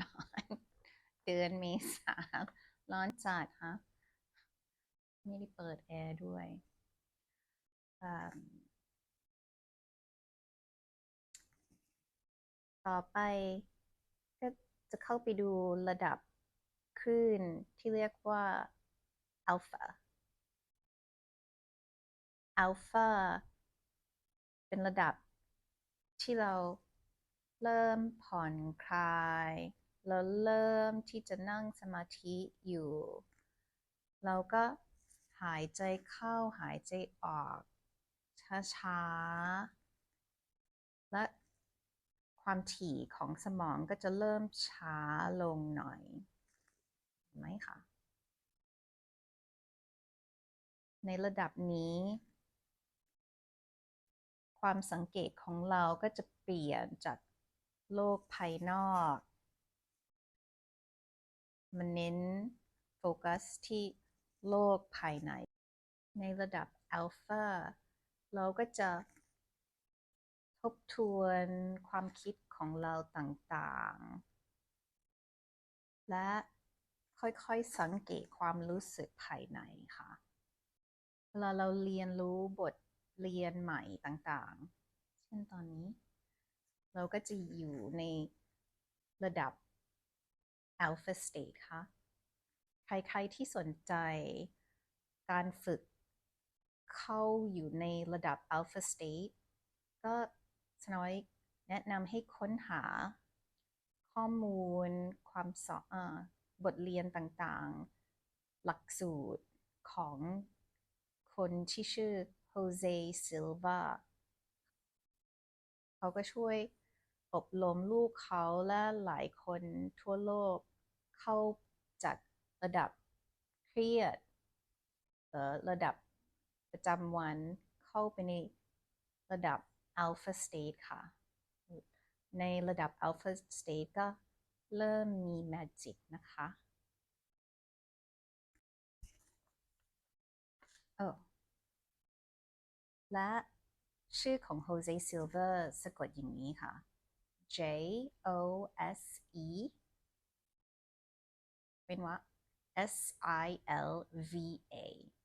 ร้อน เดือนเมษาร้อนจัดฮะไม่ได้เปิดแอร์ด้วยต่อไปก็จะเข้าไปดูระดับคลื่นที่เรียกว่าอัลฟาอัลฟาเป็นระดับที่เรา เริ่มผ่อนคลายแล้วเริ่มที่จะนั่งสมาธิอยู่ เราก็หายใจเข้าหายใจออก ช้าๆ และความถี่ของสมองก็จะเริ่มช้าลงหน่อยเห็นไหมคะในระดับนี้ ความสังเกตของเราก็จะเปลี่ยนจาก โลกภายนอก มันเน้นโฟกัสที่โลกภายใน ในระดับอัลฟาเราก็จะทบทวนความคิดของเราต่างๆ และค่อยๆ สังเกตความรู้สึกภายในค่ะ เวลาเราเรียนรู้บทเรียนใหม่ต่างๆ เช่นตอนนี้ เราก็จะอยู่ในระดับ Alpha State ค่ะ ใครๆที่สนใจการฝึกเข้าอยู่ในระดับ Alpha State ก็สน้อยแนะนำให้ค้นหาข้อมูล ความสอนเอ่อบทเรียนต่างๆ หลักสูตรของคนที่ชื่อโฮเซซิลวาเขาก็ช่วย อบรมลูกเขาและหลายคนทั่วโลกเข้าจากระดับเครียดเอ่อระดับประจำวันเข้าไปในระดับ Alpha State ค่ะ ในระดับ Alpha State ก็เริ่มมี Magic นะคะเออและชื่อของ Jose Silver สะกดอย่างนี้ค่ะ J O S E. Benoit S I L V A.